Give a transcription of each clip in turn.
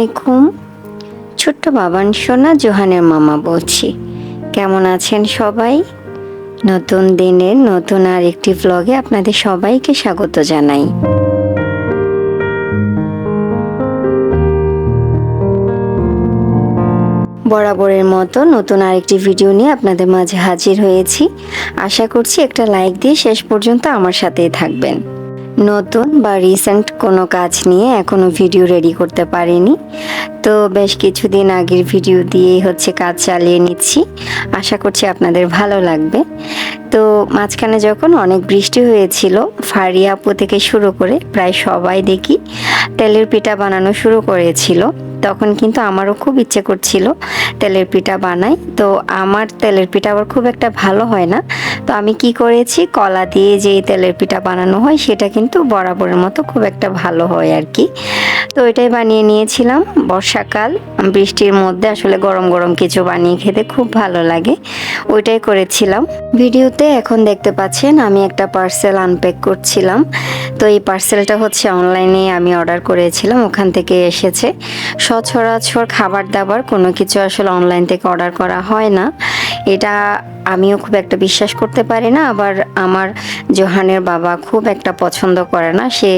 আলাইকুম। ছোট্ট বাবান সোনা, জোহানের মামা বলছি। কেমন আছেন সবাই? নতুন দিনের নতুন আর একটি ব্লগে আপনাদের সবাইকে স্বাগত জানাই। বরাবরের মতো নতুন আরেকটি ভিডিও নিয়ে আপনাদের মাঝে হাজির হয়েছি। আশা করছি একটা লাইক দিয়ে শেষ পর্যন্ত আমার সাথেই থাকবেন। নতুন বা রিসেন্ট কোনো কাজ নিয়ে এখনও ভিডিও রেডি করতে পারিনি। তো বেশ কিছুদিন আগের ভিডিও দিয়েই হচ্ছে কাজ চালিয়ে নিচ্ছি। আশা করছি আপনাদের ভালো লাগবে। তো মাঝখানে যখন অনেক বৃষ্টি হয়েছিল, ফারিয়া আপু থেকে শুরু করে প্রায় সবাই দেখি তেলের পিঠা বানানো শুরু করেছিল। তখন কিন্তু আমারও খুব ইচ্ছে করছিল তেলের পিঠা বানাই। তো আমার তেলের পিঠা আবার খুব একটা ভালো হয় না। তো আমি কি করেছি, কলা দিয়ে যে তেলের পিঠা বানানো হয় সেটা কিন্তু বরাবরের মতো খুব একটা ভালো হয় আর কি তো এটাই বানিয়ে নিয়েছিলাম। বর্ষাকাল, বৃষ্টির মধ্যে আসলে গরম গরম কিছু বানিয়ে খেতে খুব ভালো লাগে। ওইটাই করেছিলাম। ভিডিওতে এখন দেখতে পাচ্ছেন আমি একটা পার্সেল আনপ্যাক করছিলাম। তো এই পার্সেলটা হচ্ছে অনলাইনে আমি অর্ডার করেছিলাম। ওখান থেকে এসেছে। সচরাচর খাবার দাবার কোনো কিছু আসলে অনলাইন থেকে অর্ডার করা হয় না। এটা আমিও খুব একটা বিশ্বাস করতে পারি না, আবার আমার জোহানের বাবা খুব একটা পছন্দ করে না। সে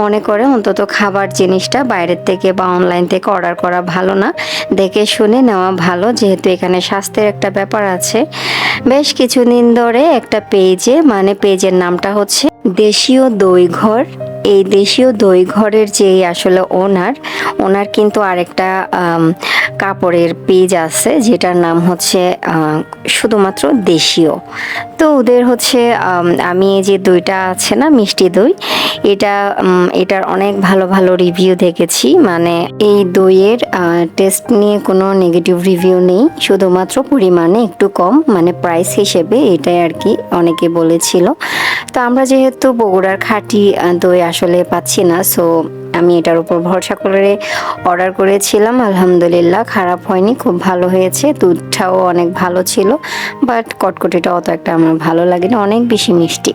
মনে করে অন্তত খাবার জিনিসটা বাইরের থেকে বা অনলাইন থেকে অর্ডার করা ভালো না। দেখে শুনে নেওয়া ভালো, যেহেতু এখানে স্বাস্থ্যের একটা ব্যাপার আছে। বেশ কিছুদিন ধরে একটা পেজে মানে পেজের নামটা হচ্ছে দেশীয় দই ঘর। এই দেশীয় দই ঘরের যে আসলে ওনার ওনার কিন্তু আরেকটা কাপড়ের পেজ আছে যেটার নাম হচ্ছে শুধুমাত্র দেশীয়। তো ওদের হচ্ছে, আমি এই যে দইটা আছে না, মিষ্টি দই, এটা এটার অনেক ভালো ভালো রিভিউ দেখেছি। মানে এই দইয়ের টেস্ট নিয়ে কোনো নেগেটিভ রিভিউ নেই, শুধুমাত্র পরিমাণে একটু কম মানে প্রাইস হিসেবে এটাই আর কি অনেকে বলেছিল। তো আমরা যেহেতু বগুড়ার খাঁটি দই আসলে পাচ্ছি না সো আমি এটার উপর ভরসা করে অর্ডার করেছিলাম। আলহামদুলিল্লাহ খারাপ হয়নি, খুব ভালো হয়েছে, দুধটাও অনেক ভালো ছিল বাট কটকটিটা অত একটা আমার ভালো লাগেনি, অনেক বেশি মিষ্টি।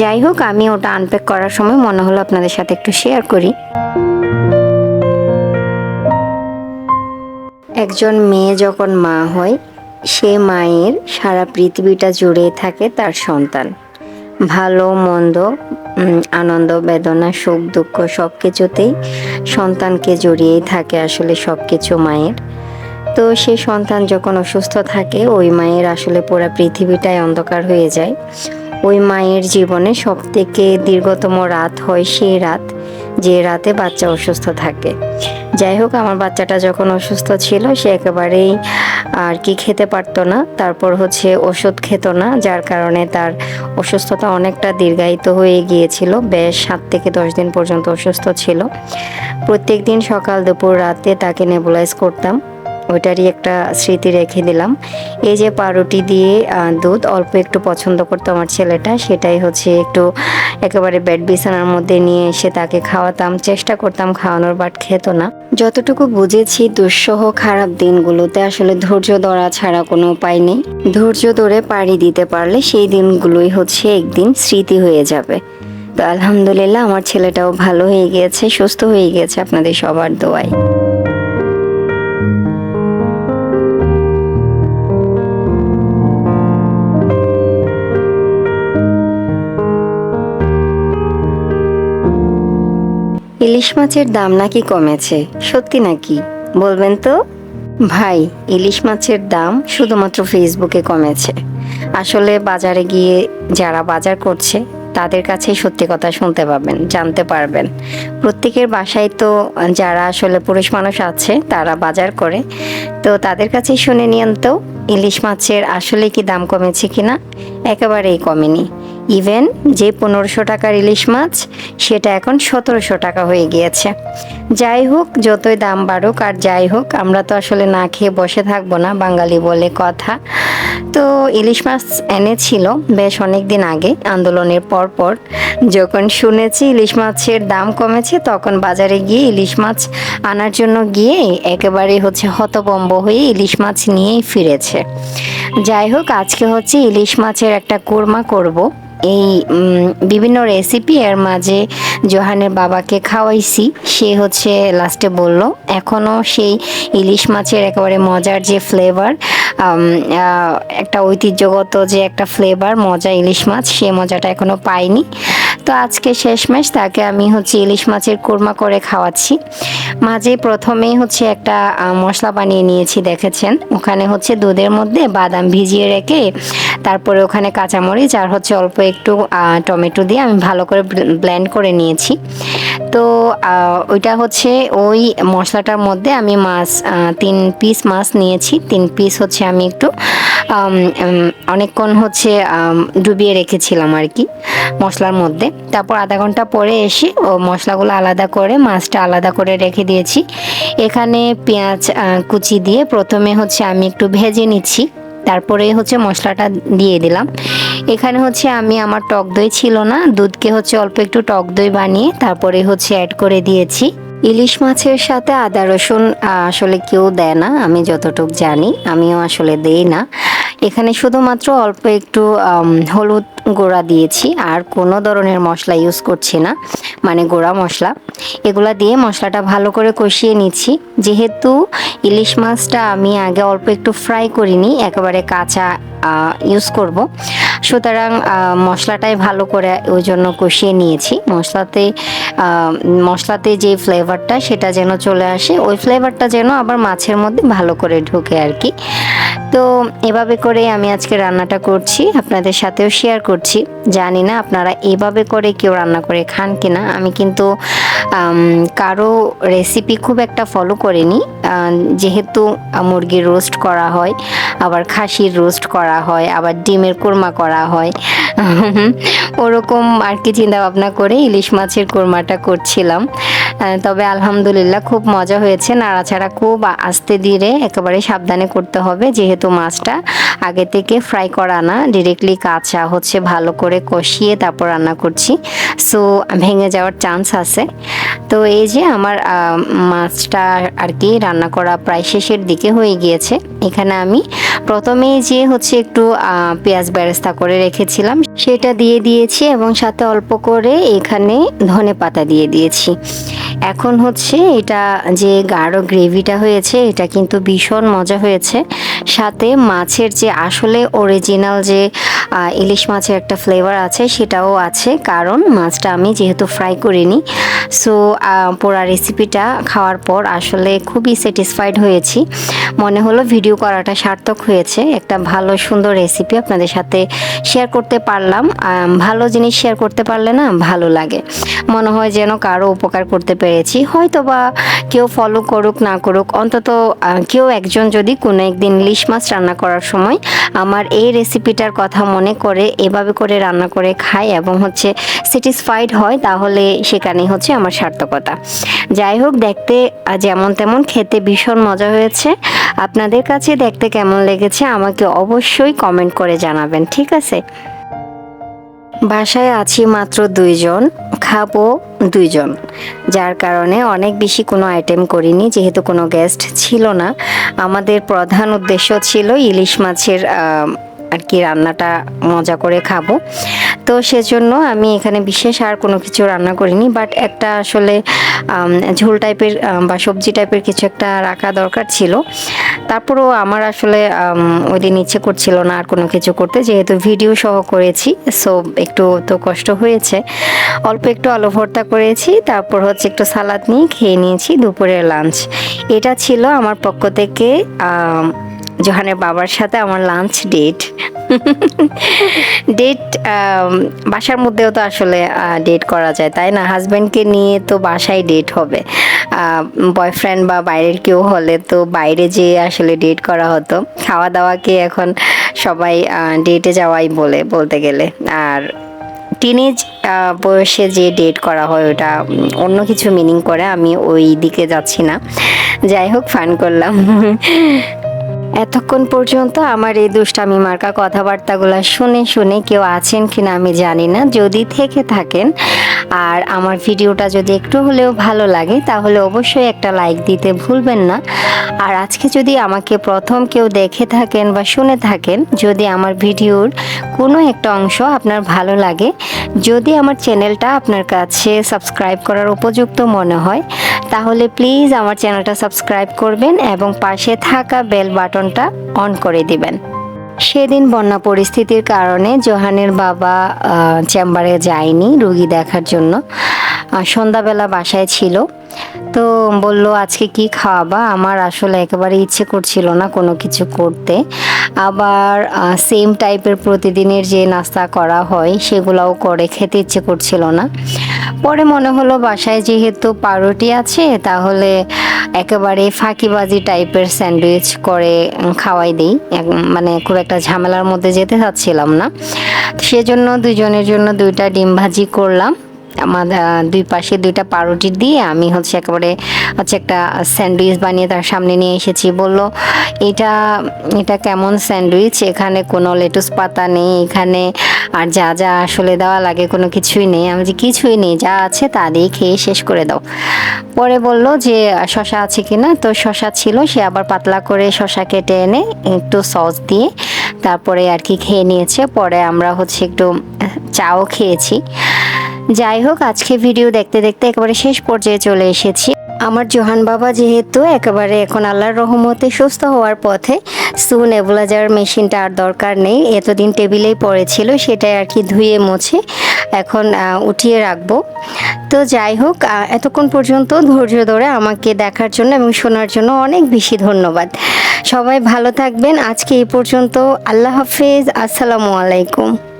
যাই হোক, আমি ওটা আনপ্যাক করার সময় মনে হলো আপনাদের সাথে একটু শেয়ার করি। একজন মেয়ে যখন মা হয়, সে মায়ের সারা পৃথিবীটা জুড়ে থাকে তার সন্তান। ভালো, মন্দ আনন্দ, বেদনা, সুখ, দুঃখ সব কিছুতেই সন্তানকে জড়িয়েই থাকে আসলে সব কিছু মায়ের। তো সে সন্তান যখন অসুস্থ থাকে, ওই মায়ের আসলে পুরো পৃথিবীটাই অন্ধকার হয়ে যায়। ওই মায়ের জীবনে সব থেকে দীর্ঘতম রাত হয় সেই রাত, যে রাতে বাচ্চা অসুস্থ থাকে। যাই হোক, আমার বাচ্চাটা যখন অসুস্থ ছিল, সে একেবারেই আর কি খেতে পারতো না। তারপর হচ্ছে ওষুধ খেত না, যার কারণে তার অসুস্থতা অনেকটা দীর্ঘায়িত হয়ে গিয়েছিল। বেশ সাত থেকে দশ দিন পর্যন্ত অসুস্থ ছিল। প্রত্যেক দিন সকাল দুপুর রাতে তাকে নেবুলাইজ করতাম। ওইটারই একটা স্মৃতি রেখে দিলাম। এই যে পাউরুটি দিয়ে দুধ, অল্প একটু পছন্দ করতো আমার ছেলেটা, সেটাই হচ্ছে একটু একেবারে বেড বিছানার মধ্যে নিয়ে এসে তাকে খাওয়াতাম। চেষ্টা করতাম খাওয়ানোর, বাট খেত না। যতটুকু বুঝেছি, দুঃসহ খারাপ দিনগুলোতে আসলে ধৈর্য ধরা ছাড়া কোনো উপায় নেই। ধৈর্য ধরে পাড়ি দিতে পারলে সেই দিনগুলোই হচ্ছে একদিন স্মৃতি হয়ে যাবে। তো আলহামদুলিল্লাহ, আমার ছেলেটাও ভালো হয়ে গিয়েছে, সুস্থ হয়ে গিয়েছে আপনাদের সবার দোয়ায়। ইলিশ মাছের দাম নাকি কমেছে? সত্যি নাকি? বলবেন তো? ভাই, ইলিশ মাছের দাম শুধুমাত্র ফেসবুকে কমেছে। আসলে বাজারে গিয়ে যারা বাজার করছে, তাদের কাছেই সত্যি কথা শুনতে পাবেন, জানতে পারবেন। প্রত্যেকের বাসায় তো যারা আসলে পুরুষ মানুষ আছে, তারা বাজার করে। তো তাদের কাছেই শুনে নিয়েন তো, ইলিশ মাছের আসলে কি দাম কমেছে কিনা? একেবারেই কমেনি। ইভেন যে পনেরোশো টাকার ইলিশ মাছ, সেটা এখন সতেরোশো টাকা হয়ে গিয়েছে। যাই হোক, যতই দাম বাড়ুক আর যাই হোক, আমরা তো আসলে না খেয়ে বসে থাকব না, বাঙালি বলে কথা। তো ইলিশ মাছ এনেছিল বেশ অনেক দিন আগে। আন্দোলনের পর পর যখন শুনেছি ইলিশ মাছের দাম কমেছে, তখন বাজারে গিয়ে ইলিশ মাছ আনার জন্য গিয়ে একেবারে হচ্ছে হতবম্ব হয়ে ইলিশ মাছ নিয়েই ফিরেছে। যাই হোক, আজকে হচ্ছে ইলিশ মাছের একটা কোরমা করব। এই বিভিন্ন রেসিপি এর মাঝে জোহানের বাবাকে খাওয়াইছি। সে হচ্ছে লাস্টে বলল এখনও সেই ইলিশ মাছের একেবারে মজার যে ফ্লেভার একটা ঐতিহ্যগত যে একটা ফ্লেভার মজা ইলিশ মাছ, সে মজাটা এখনও পাইনি। তো আজকে শেষমেশ তাকে আমি হচ্ছে ইলিশ মাছের কোরমা করে খাওয়াচ্ছি। মাঝে প্রথমেই হচ্ছে একটা মশলা বানিয়ে নিয়েছি, দেখেছেন? ওখানে হচ্ছে দুধের মধ্যে বাদাম ভিজিয়ে রেখে, তারপরে ওখানে কাঁচামরিচ আর হচ্ছে অল্প একটু টমেটো দিয়ে আমি ভালো করে ব্লেন্ড করে নিয়েছি। তো ওইটা হচ্ছে ওই মশলাটার মধ্যে আমি মাছ তিন পিস মাছ নিয়েছি। তিন পিস হচ্ছে আমি একটু অনেকক্ষণ হচ্ছে ডুবিয়ে রেখেছিলাম আর কি মশলার মধ্যে। তারপর আধা ঘণ্টা পরে এসে ও মশলাগুলো আলাদা করে, মাছটা আলাদা করে রেখে দিয়েছি। এখানে পেঁয়াজ কুচি দিয়ে প্রথমে হচ্ছে আমি একটু ভেজে নিচ্ছি। তারপরে হচ্ছে মশলাটা দিয়ে দিলাম। এখানে হচ্ছে আমি আমার টক দই ছিল না, দুধকে হচ্ছে অল্প একটু টক দই বানিয়ে তারপরে হচ্ছে অ্যাড করে দিয়েছি। ইলিশ মাছের সাথে আদা রসুন আসলে কেউ দেয় না, আমি যতটুক জানি, আমিও আসলে দেই না। এখানে শুধুমাত্র অল্প একটু হলুদ গোড়া দিয়েছি, আর কোনো ধরনের মশলা ইউজ করছি না মানে গোড়া মশলা। এগুলা দিয়ে মশলাটা ভালো করে কষিয়ে নিচ্ছি। যেহেতু ইলিশ মাছটা আমি আগে অল্প একটু ফ্রাই করিনি, একেবারে কাঁচা ইউজ করব। সুতরাং মশলাটাই ভালো করে ওই জন্য কষিয়ে নিয়েছি। মশলাতে মশলাতে যে ফ্লেভারটা সেটা যেন চলে আসে, ওই ফ্লেভারটা যেন আবার মাছের মধ্যে ভালো করে ঢুকে আর কি। তো এভাবে করে আমি আজকে রান্নাটা করছি, আপনাদের সাথেও শেয়ার করছি। জানি না আপনারা এভাবে করে কেউ রান্না করে খান কিনা। আমি কিন্তু কারও রেসিপি খুব একটা ফলো করিনি। যেহেতু মুরগির রোস্ট করা হয়, আবার খাসির রোস্ট করা হয়, আবার ডিমের কোরমা করা হয়। ওরকম আর কি চিন্তা ভাবনা করে ইলিশ মাছের কোরমাটা করছিলাম। তবে আলহামদুলিল্লাহ খুব মজা হয়েছে। নাড়াচাড়া খুব আস্তে ধীরে একেবারে সাবধানে করতে হবে, যেহেতু মাছটা আগে থেকে ফ্রাই করা না ডিরেক্টলি কাঁচা হচ্ছে, ভালো করে কষিয়ে তারপর রান্না করছি। সো ভেঙে যাওয়ার চান্স আছে। তো এই যে আমার মাছটা আর কি রান্না করা প্রায় শেষের দিকে হয়ে গিয়েছে। এখানে আমি প্রথমেই যে হচ্ছে একটু পেঁয়াজ বেরেস্তা করে রেখেছিলাম সেটা দিয়ে দিয়েছি এবং সাথে অল্প করে এখানে ধনে পাতা দিয়ে দিয়েছি। এখন হচ্ছে এটা যে গাঢ় গ্রেভিটা হয়েছে, এটা কিন্তু ভীষণ মজা হয়েছে। সাথে মাছের যে আসলে অরিজিনাল যে ইলিশ মাছের একটা ফ্লেভার আছে, সেটাও আছে। কারণ মাছটা আমি যেহেতু ফ্রাই করিনি সো পোড়া রেসিপিটা খাওয়ার পর আসলে খুবই স্যাটিসফাইড হয়েছি। মনে হলো ভিডিও করাটা সার্থক হয়েছে, একটা ভালো সুন্দর রেসিপি আপনাদের সাথে শেয়ার করতে পারলাম। ভালো জিনিস শেয়ার করতে পারলে না ভালো লাগে। মনে হয় যেন কারও উপকার করতে পেরেছি। হয়তো বা কেউ ফলো করুক, না করুক, অন্তত কেউ একজন যদি কোনো একদিন ইলিশ মাছ রান্না করার সময় আমার এই রেসিপিটার কথা মনে করে এভাবে করে রান্না করে খায় এবং হচ্ছে স্যাটিসফাইড হয়, তাহলে সেখানেই হচ্ছে আমার সার্থকতা। যাই হোক, দেখতে যেমন তেমন খেতে ভীষণ মজা হয়েছে। আপনাদের কাছে দেখতে কেমন লেগেছে আমাকে অবশ্যই কমেন্ট করে জানাবেন, ঠিক আছে? বাসায় আছি মাত্র দুইজন, খাব দুইজন, যার কারণে অনেক বেশি কোনো আইটেম করিনি, যেহেতু কোনো গেস্ট ছিল না। আমাদের প্রধান উদ্দেশ্য ছিল ইলিশ মাছের আর কি রান্নাটা মজা করে খাব। তো সেজন্য আমি এখানে বিশেষ আর কোনো কিছু রান্না করিনি বাট একটা আসলে ঝোল টাইপের বা সবজি টাইপের কিছু একটা রাখা দরকার ছিল। তারপরেও আমার আসলে ওই দিন ইচ্ছে করছিল না আর কোনো কিছু করতে, যেহেতু ভিডিও সহ করেছি সো একটু তো কষ্ট হয়েছে। অল্প একটু আলু ভর্তা করেছি, তারপর হচ্ছে একটু সালাদ নিয়ে খেয়ে নিয়েছি দুপুরের লাঞ্চ এটা ছিল আমার পক্ষ থেকে জোহানের বাবার সাথে আমার লাঞ্চ ডেট ডেট বাসার মধ্যেও তো আসলে ডেট করা যায়, তাই না? হাজব্যান্ডকে নিয়ে তো বাসায় ডেট হবে। বয়ফ্রেন্ড বা বাইরের কেউ হলে তো বাইরে যেয়ে আসলে ডেট করা হতো। খাওয়া দাওয়াকে এখন সবাই ডেটে যাওয়াই বলে, বলতে গেলে। আর টিনেজ বয়সে যে ডেট করা হয়, ওটা অন্য কিছু মিনিং করে, আমি ওই দিকে যাচ্ছি না। যাই হোক ফান করলাম। এতক্ষণ পর্যন্ত আমার এই দুষ্টামি মার্কা কথাবার্তাগুলো শুনে শুনে কেউ আছেন কিনা আমি জানি না। যদি থেকে থাকেন আর আমার ভিডিওটা যদি একটু হলেও ভালো লাগে, তাহলে অবশ্যই একটা লাইক দিতে ভুলবেন না। আর আজকে যদি আমাকে প্রথম কেউ দেখে থাকেন বা শুনে থাকেন, যদি আমার ভিডিওর কোনো একটা অংশ আপনার ভালো লাগে, যদি আমার চ্যানেলটা আপনার কাছে সাবস্ক্রাইব করার উপযুক্ত মনে হয়, তাহলে প্লিজ আমার চ্যানেলটা সাবস্ক্রাইব করবেন এবং পাশে থাকা বেল বাটনটা অন করে দিবেন। সেদিন বন্যা পরিস্থিতির কারণে জোহানের বাবা চেম্বারে যায়নি রুগী দেখার জন্য। সন্ধ্যাবেলা বাসায় ছিল। তো বলল, আজকে কি খাওয়াবা? আমার আসলে একেবারে ইচ্ছে করছিল না কোনো কিছু করতে। আবার সেম টাইপের প্রতিদিনের যে নাস্তা করা হয়, সেগুলোও করে খেতে ইচ্ছে করছিল না। পরে মনে হলো, বাসায় যেহেতু পাউরুটি আছে, তাহলে একেবারে ফাঁকিবাজি টাইপের স্যান্ডউইচ করে খাওয়াই দিই। মানে খুব একটা ঝামেলার মধ্যে যেতে চাচ্ছিলাম না। সেজন্য দুজনের জন্য দুইটা ডিম ভাজি করলাম। আমার দুই পাশে দুইটা পাউরুটি দিয়ে আমি হচ্ছে একেবারে হচ্ছে একটা স্যান্ডউইচ বানিয়ে তার সামনে নিয়ে এসেছি। বলল, এটা এটা কেমন স্যান্ডউইচ? এখানে কোনো লেটুস পাতা নেই, এখানে আর যা যা আসলে দেওয়া লাগে কোনো কিছুই নেই। আমি যে কিছুই নেই, যা আছে তা দিয়ে খেয়ে শেষ করে দাও। পরে বলল যে, শশা আছে কিনা? তো শশা ছিল, সে আবার পাতলা করে শশা কেটে এনে একটু সস দিয়ে তারপরে আর কি খেয়ে নিয়েছে। পরে আমরা হচ্ছে একটু চাও খেয়েছি। যাই হোক, আজকে ভিডিও দেখতে দেখতে একেবারে শেষ পর্যায়ে চলে এসেছি। আমার জোহান বাবা যেহেতু একেবারে এখন আল্লাহর রহমতে সুস্থ হওয়ার পথে, সু নেবুলাইজার মেশিনটা আর দরকার নেই। এতদিন টেবিলেই পড়েছিল, সেটাই আর কি ধুয়ে মুছে এখন উঠিয়ে রাখব। তো যাই হোক এতক্ষণ পর্যন্ত ধৈর্য ধরে আমাকে দেখার জন্য এবং শোনার জন্য অনেক বেশি ধন্যবাদ। সবাই ভালো থাকবেন। আজকে এই পর্যন্ত আল্লাহ হাফেজ। আসসালামু আলাইকুম।